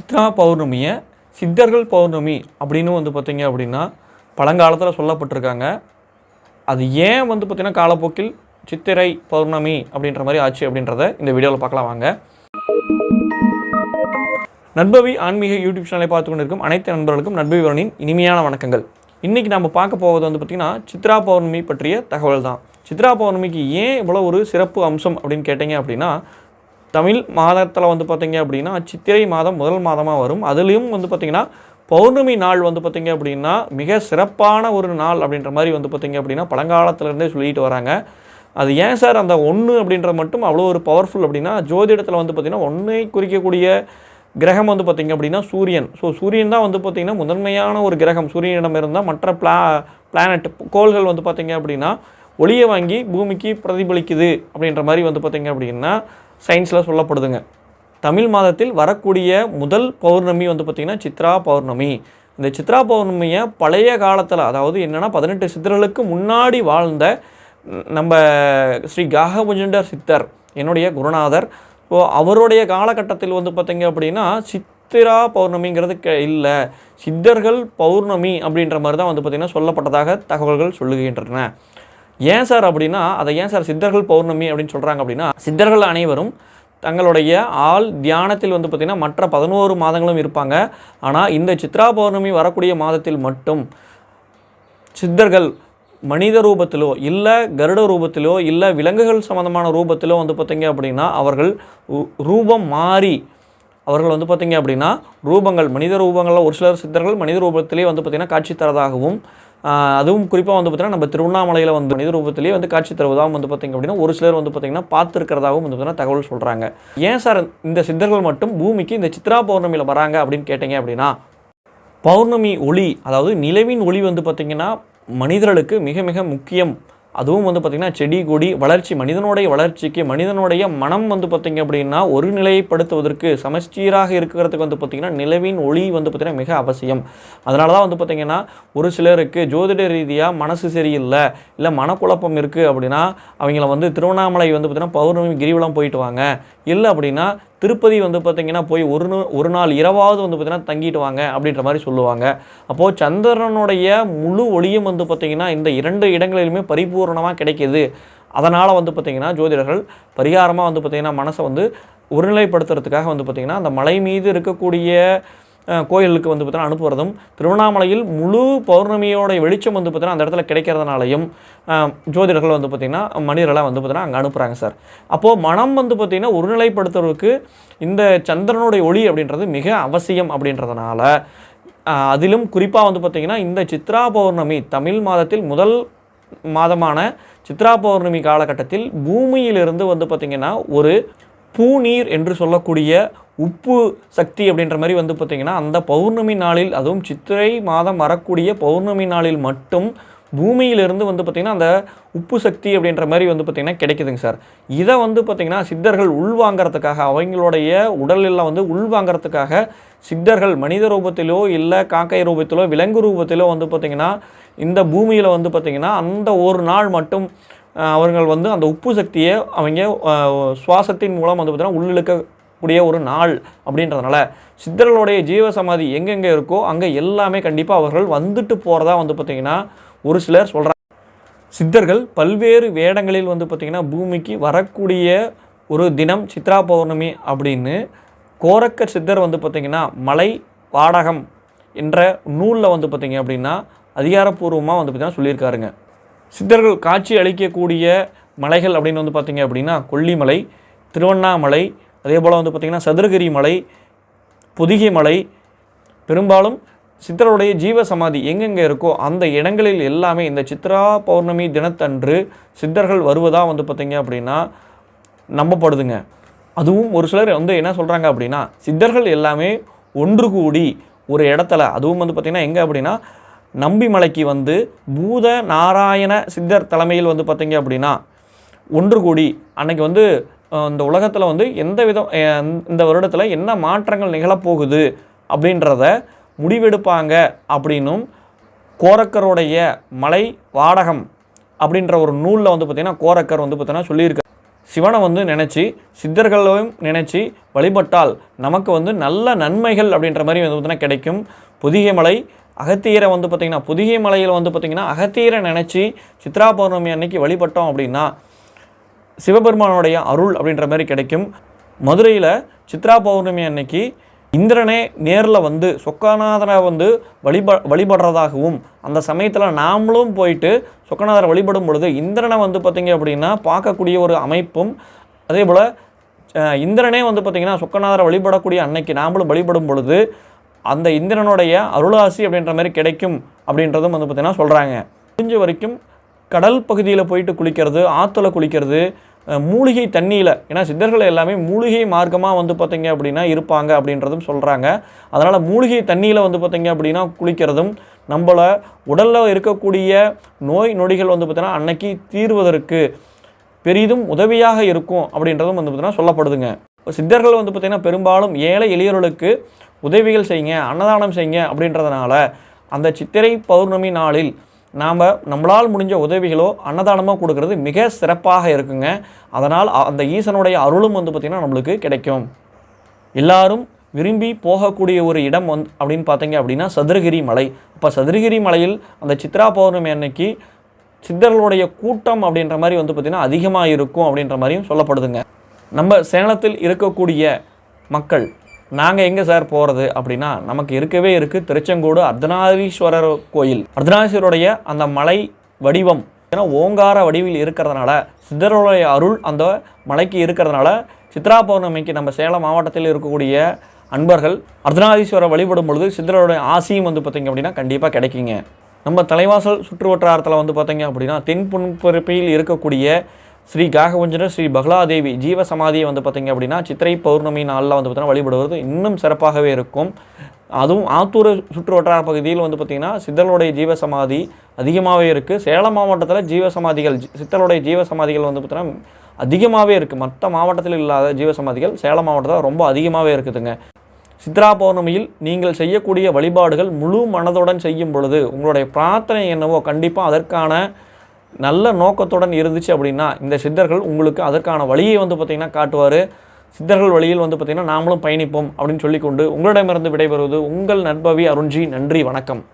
சித்ரா பௌர்ணமியை சித்தர்கள் பௌர்ணமி அப்படின்னு வந்து பார்த்தீங்க அப்படின்னா பழங்காலத்தில் சொல்லப்பட்டிருக்காங்க. அது ஏன் வந்து பார்த்தீங்கன்னா காலப்போக்கில் சித்திரை பௌர்ணமி அப்படின்ற மாதிரி ஆச்சு அப்படின்றத இந்த வீடியோவில் பார்க்கலாம் வாங்க. நட்பவி ஆன்மீக யூடியூப் சேனலை பார்த்து கொண்டிருக்கும் அனைத்து நண்பர்களுக்கும் நட்பவி இனிமையான வணக்கங்கள். இன்றைக்கி நம்ம பார்க்க போவது வந்து பார்த்திங்கன்னா சித்ரா பௌர்ணமி பற்றிய தகவல் தான் சித்ரா பௌர்ணமிக்கு ஏன் இவ்வளோ ஒரு சிறப்பு அம்சம் அப்படின்னு கேட்டிங்க அப்படின்னா தமிழ் மாதத்தில் வந்து பார்த்திங்க அப்படின்னா சித்திரை மாதம் முதல் மாதமாக வரும். அதுலேயும் வந்து பார்த்திங்கன்னா பௌர்ணமி நாள் வந்து பார்த்திங்க அப்படின்னா மிக சிறப்பான ஒரு நாள் அப்படின்ற மாதிரி வந்து பார்த்திங்க அப்படின்னா பழங்காலத்துலேருந்தே சொல்லிட்டு வராங்க. அது ஏன் சார் அந்த ஒன்று அப்படின்ற மட்டும் அவ்வளோ ஒரு பவர்ஃபுல் அப்படின்னா ஜோதிடத்தில் வந்து பார்த்திங்கன்னா ஒன்றை குறிக்கக்கூடிய கிரகம் வந்து பார்த்திங்க அப்படின்னா சூரியன். ஸோ சூரியன் தான் வந்து பார்த்திங்கன்னா முதன்மையான ஒரு கிரகம். சூரியனிடம் இருந்தால் மற்ற பிளா பிளானட் கோள்கள் வந்து பார்த்திங்க அப்படின்னா ஒளியை வாங்கி பூமிக்கு பிரதிபலிக்குது அப்படின்ற மாதிரி வந்து பார்த்திங்க அப்படின்னா சயின்ஸில் சொல்லப்படுதுங்க. தமிழ் மாதத்தில் வரக்கூடிய முதல் பௌர்ணமி வந்து பார்த்திங்கன்னா சித்ரா பௌர்ணமி. இந்த சித்ரா பௌர்ணமியை பழைய காலத்தில் அதாவது என்னென்னா பதினெட்டு சித்தர்களுக்கு முன்னாடி வாழ்ந்த நம்ம ஸ்ரீ காகபுஜண்டர் சித்தர் என்னுடைய குருநாதர். ஸோ அவருடைய காலகட்டத்தில் வந்து பார்த்திங்க அப்படின்னா சித்திரா பௌர்ணமிங்கிறது க இல்லை. சித்தர்கள் பௌர்ணமி அப்படின்ற மாதிரி தான் வந்து பார்த்திங்கன்னா சொல்லப்பட்டதாக தகவல்கள் சொல்லுகின்றன. ஏன் சார் அப்படின்னா அதை ஏன் சார் சித்தர்கள் பௌர்ணமி அப்படின்னு சொல்கிறாங்க அப்படின்னா சித்தர்கள் அனைவரும் தங்களுடைய ஆள் தியானத்தில் வந்து பார்த்திங்கன்னா மற்ற பதினோரு மாதங்களும் இருப்பாங்க. ஆனால் இந்த சித்ரா பௌர்ணமி வரக்கூடிய மாதத்தில் மட்டும் சித்தர்கள் மனித ரூபத்திலோ இல்லை கருட ரூபத்திலோ இல்லை விலங்குகள் சம்மந்தமான ரூபத்திலோ வந்து பார்த்திங்க அப்படின்னா அவர்கள் ரூபம் மாறி அவர்கள் வந்து பார்த்திங்க அப்படின்னா ரூபங்கள் மனித ரூபங்களில் ஒரு சிலர் சித்தர்கள் மனித ரூபத்திலே வந்து பார்த்திங்கன்னா காட்சி தரதாகவும் அதுவும் குறிப்பாக வந்து பார்த்திங்கன்னா நம்ம திருவண்ணாமலையில் வந்து மனித ரூபத்திலேயே வந்து காட்சி தருவதாகவும் வந்து பார்த்திங்க அப்படின்னா ஒரு சிலர் வந்து பார்த்திங்கன்னா பார்த்துருக்கிறதாகவும் வந்து பார்த்திங்கன்னா தகவல் சொல்கிறாங்க ஏன் சார் இந்த சித்தர்கள் மட்டும் பூமிக்கு இந்த சித்ரா பௌர்ணமியில் வராங்க அப்படின்னு கேட்டிங்க அப்படின்னா பௌர்ணமி ஒளி அதாவது நிலவின் ஒளி வந்து பார்த்திங்கன்னா மனிதர்களுக்கு மிக மிக முக்கியம். அதுவும் வந்து பார்த்திங்கன்னா செடி கொடி வளர்ச்சி மனிதனுடைய வளர்ச்சிக்கு மனிதனுடைய மனம் வந்து பார்த்திங்க அப்படின்னா ஒரு நிலைப்படுத்துவதற்கு சமச்சீராக இருக்கிறதுக்கு வந்து பார்த்திங்கன்னா நிலவின் ஒளி வந்து பார்த்திங்கன்னா மிக அவசியம். அதனால தான் வந்து பார்த்திங்கன்னா ஒரு சிலருக்கு ஜோதிட ரீதியாக மனசு சரியில்லை இல்லை மனக்குழப்பம் இருக்குது அப்படின்னா அவங்கள வந்து திருவண்ணாமலை வந்து பார்த்திங்கன்னா பௌர்ணமி கிரிவலம் போயிட்டு வாங்க. இல்லை அப்படின்னா திருப்பதி வந்து பார்த்திங்கன்னா போய் ஒரு ஒரு நாள் இரவாவது வந்து பார்த்திங்கன்னா தங்கிட்டு வாங்க அப்படின்ற மாதிரி சொல்லுவாங்க. அப்போது சந்திரனுடைய முழு ஒளியும் வந்து பார்த்திங்கன்னா இந்த இரண்டு இடங்களிலுமே பரிபூரணமாக கிடைக்கிது. அதனால் வந்து பார்த்திங்கன்னா ஜோதிடர்கள் பரிகாரமாக வந்து பார்த்திங்கன்னா மனசை வந்து ஒருநிலைப்படுத்துறதுக்காக வந்து பார்த்திங்கன்னா அந்த மலை மீது இருக்கக்கூடிய கோயிலுக்கு வந்து பார்த்தீங்கன்னா அனுப்புவதும் திருவண்ணாமலையில் முழு பௌர்ணமியோட வெளிச்சம் வந்து பார்த்தீங்கன்னா அந்த இடத்துல கிடைக்கிறதுனாலையும் ஜோதிடர்கள் வந்து பார்த்திங்கன்னா மனிதர்களை வந்து பார்த்திங்கன்னா அங்கே அனுப்புகிறாங்க சார். அப்போது மனம் வந்து பார்த்திங்கன்னா ஒருநிலைப்படுத்துறதுக்கு இந்த சந்திரனுடைய ஒளி அப்படின்றது மிக அவசியம் அப்படின்றதுனால அதிலும் குறிப்பாக வந்து பார்த்திங்கன்னா இந்த சித்ரா பௌர்ணமி தமிழ் மாதத்தில் முதல் மாதமான சித்ரா பௌர்ணமி காலகட்டத்தில் பூமியிலிருந்து வந்து பார்த்திங்கன்னா ஒரு பூநீர் என்று சொல்லக்கூடிய உப்பு சக்தி அப்படின்ற மாதிரி வந்து பார்த்திங்கன்னா அந்த பௌர்ணமி நாளில் அதுவும் சித்திரை மாதம் வரக்கூடிய பௌர்ணமி நாளில் மட்டும் பூமியிலிருந்து வந்து பார்த்திங்கன்னா அந்த உப்பு சக்தி அப்படின்ற மாதிரி வந்து பார்த்திங்கன்னா கிடைக்குதுங்க சார். இதை வந்து பார்த்திங்கன்னா சித்தர்கள் உள்வாங்கிறதுக்காக அவங்களுடைய உடலில் வந்து உள்வாங்கிறதுக்காக சித்தர்கள் மனித ரூபத்திலோ இல்லை காக்கை ரூபத்திலோ விலங்கு ரூபத்திலோ வந்து பார்த்திங்கன்னா இந்த பூமியில் வந்து பார்த்திங்கன்னா அந்த ஒரு நாள் மட்டும் அவர்கள் வந்து அந்த உப்பு சக்தியை அவங்க சுவாசத்தின் மூலம் வந்து பார்த்திங்கன்னா உள்ளிழுக்க கூடிய ஒரு நாள் அப்படின்றதுனால சித்தர்களுடைய ஜீவ சமாதி எங்கெங்கே இருக்கோ அங்கே எல்லாமே கண்டிப்பாக அவர்கள் வந்துட்டு போகிறதா வந்து பார்த்திங்கன்னா ஒரு சிலர் சொல்கிறாங்க சித்தர்கள் பல்வேறு வேடங்களில் வந்து பார்த்திங்கன்னா பூமிக்கு வரக்கூடிய ஒரு தினம் சித்ரா பௌர்ணமி அப்படின்னு கோரக்கர் சித்தர் வந்து பார்த்திங்கன்னா மலை வாடகம் என்ற நூலில் வந்து பார்த்திங்க அப்படின்னா அதிகாரப்பூர்வமாக வந்து பார்த்திங்கன்னா சொல்லியிருக்காருங்க. சித்தர்கள் காட்சி அளிக்கக்கூடிய மலைகள் அப்படின்னு வந்து பார்த்திங்க அப்படின்னா கொல்லிமலை திருவண்ணாமலை அதே போல் வந்து பார்த்திங்கன்னா சதுரகிரி மலை புதிகை மலை பெரும்பாலும் சித்தருடைய ஜீவ சமாதி எங்கெங்கே இருக்கோ அந்த இடங்களில் எல்லாமே இந்த சித்ரா பௌர்ணமி தினத்தன்று சித்தர்கள் வருவதாக வந்து பார்த்திங்க அப்படின்னா நம்பப்படுதுங்க. அதுவும் ஒரு சிலர் வந்து என்ன சொல்கிறாங்க அப்படின்னா சித்தர்கள் எல்லாமே ஒன்று கூடி ஒரு இடத்துல அதுவும் வந்து பார்த்திங்கன்னா எங்கே அப்படின்னா நம்பி மலைக்கு வந்து பூத நாராயண சித்தர் தலைமையில் வந்து பார்த்திங்க அப்படின்னா ஒன்று கூடி அன்னைக்கு வந்து இந்த உலகத்தில் வந்து எந்த விதம் இந்த வருடத்தில் என்ன மாற்றங்கள் நிகழப்போகுது அப்படின்றத முடிவெடுப்பாங்க அப்படின்னும் கோரக்கருடைய மலை வாடகம் அப்படின்ற ஒரு நூலில் வந்து பார்த்திங்கன்னா கோரக்கர் வந்து பார்த்திங்கன்னா சொல்லியிருக்காரு சிவனை வந்து நினச்சி சித்தர்களையும் நினச்சி வழிபட்டால் நமக்கு வந்து நல்ல நன்மைகள் அப்படின்ற மாதிரி வந்து பார்த்திங்கன்னா கிடைக்கும். புதிய மலை அகத்தியரை வந்து பார்த்திங்கன்னா புதிய மலையில் வந்து பார்த்திங்கன்னா அகத்தியரை நினச்சி சித்ரா பௌர்ணமி அன்னைக்கு வழிபட்டோம் அப்படின்னா சிவபெருமானுடைய அருள் அப்படின்ற மாதிரி கிடைக்கும். மதுரையில் சித்ரா பௌர்ணமி அன்னைக்கு இந்திரனே நேரில் வந்து சொக்கநாதனை வந்து வழிப வழிபடுறதாகவும் அந்த சமயத்தில் நாமளும் போயிட்டு சொக்கநாதரை வழிபடும் பொழுது இந்திரனை வந்து பார்த்திங்க அப்படின்னா பார்க்கக்கூடிய ஒரு அமைப்பும் அதே போல் இந்திரனே வந்து பார்த்திங்கன்னா சொக்கநாதரை வழிபடக்கூடிய அன்னைக்கு நாமளும் வழிபடும் பொழுது அந்த இந்திரனுடைய அருளாசி அப்படின்ற மாதிரி கிடைக்கும் அப்படின்றதும் வந்து பார்த்திங்கன்னா சொல்கிறாங்க முடிஞ்ச வரைக்கும் கடல் பகுதியில் போயிட்டு குளிக்கிறது ஆற்றுல குளிக்கிறது மூலிகை தண்ணியில் ஏன்னா சித்தர்கள் எல்லாமே மூலிகை மார்க்கமாக வந்து பார்த்திங்க அப்படின்னா இருப்பாங்க அப்படின்றதும் சொல்கிறாங்க அதனால் மூலிகை தண்ணியில் வந்து பார்த்திங்க அப்படின்னா குளிக்கிறதும் நம்மளை உடலில் இருக்கக்கூடிய நோய் நொடிகள் வந்து பார்த்திங்கன்னா அன்னைக்கு தீர்வதற்கு பெரிதும் உதவியாக இருக்கும் அப்படின்றதும் வந்து பார்த்திங்கன்னா சொல்லப்படுதுங்க. சித்தர்கள் வந்து பார்த்திங்கன்னா பெரும்பாலும் ஏழை எளியவர்களுக்கு உதவிகள் செய்யுங்க அன்னதானம் செய்யுங்க அப்படின்றதுனால அந்த சித்திரை பௌர்ணமி நாளில் நாம் நம்மளால் முடிஞ்ச உதவிகளோ அன்னதானமோ கொடுக்கறது மிக சிறப்பாக இருக்குங்க. அதனால் அந்த ஈசனுடைய அருளும் வந்து பார்த்திங்கன்னா நம்மளுக்கு கிடைக்கும். எல்லாரும் விரும்பி போகக்கூடிய ஒரு இடம் வந் அப்படின்னு பார்த்தீங்க அப்படின்னா சதுரகிரி மலை. அப்போ சதுரகிரி மலையில் அந்த சித்ரா பௌர்ணமி அன்னைக்கு சித்தர்களுடைய கூட்டம் அப்படின்ற மாதிரி வந்து பார்த்திங்கன்னா அதிகமாக இருக்கும் அப்படின்ற மாதிரியும் சொல்லப்படுதுங்க. நம்ம சேலத்தில் இருக்கக்கூடிய மக்கள் நாங்கள் எங்கே சார் போகிறது அப்படின்னா நமக்கு இருக்கவே இருக்குது திருச்செங்கோடு அர்த்தநாதீஸ்வரர் கோயில். அர்த்தநாதீஸ்வரருடைய அந்த மலை வடிவம் ஏன்னா ஓங்கார வடிவில் இருக்கிறதுனால சித்தருடைய அருள் அந்த மலைக்கு இருக்கிறதுனால சித்ரா பௌர்ணமிக்கு நம்ம சேலம் மாவட்டத்தில் இருக்கக்கூடிய அன்பர்கள் அர்த்தநாதீஸ்வரர் வழிபடும் பொழுது சித்தருடைய ஆசையும் வந்து பார்த்திங்க அப்படின்னா கண்டிப்பாக கிடைக்குங்க. நம்ம தலைவாசல் சுற்று வட்டாரத்தில் வந்து பார்த்திங்க அப்படின்னா தென் தென்புண்பரப்பில் இருக்கக்கூடிய ஸ்ரீ காகவஞ்சனர் ஸ்ரீ பகலாதேவி ஜீவ சமாதியை வந்து பார்த்திங்க அப்படின்னா சித்திரை பௌர்ணமி நாளில் வந்து பார்த்திங்கன்னா வழிபடுவது இன்னும் சிறப்பாகவே இருக்கும். அதுவும் ஆத்தூர் சுற்று வட்டார பகுதியில் வந்து பார்த்திங்கன்னா சித்தலுடைய ஜீவ சமாதி அதிகமாகவே இருக்குது சேலம் மாவட்டத்தில் ஜீவ சமாதிகள் ஜி- ஜீவ சமாதிகள் வந்து பார்த்திங்கன்னா அதிகமாகவே இருக்குது மற்ற மாவட்டத்தில் இல்லாத ஜீவ சமாதிகள் சேலம் மாவட்டத்தில் ரொம்ப அதிகமாகவே இருக்குதுங்க. சித்ரா பௌர்ணமியில் நீங்கள் செய்யக்கூடிய வழிபாடுகள் முழு மனதுடன் செய்யும் பொழுது உங்களுடைய பிரார்த்தனை என்னவோ கண்டிப்பாக அதற்கான நல்ல நோக்கத்துடன் இருந்துச்சு அப்படின்னா இந்த சித்தர்கள் உங்களுக்கு அதற்கான வழியை வந்து பார்த்திங்கன்னா காட்டுவார். சித்தர்கள் வழியில் வந்து பார்த்திங்கன்னா நாமளும் பயணிப்போம் அப்படின்னு சொல்லிக்கொண்டு உங்களிடமிருந்து விடைபெறுவது உங்கள் நண்பவி அருண்ஜி. நன்றி வணக்கம்.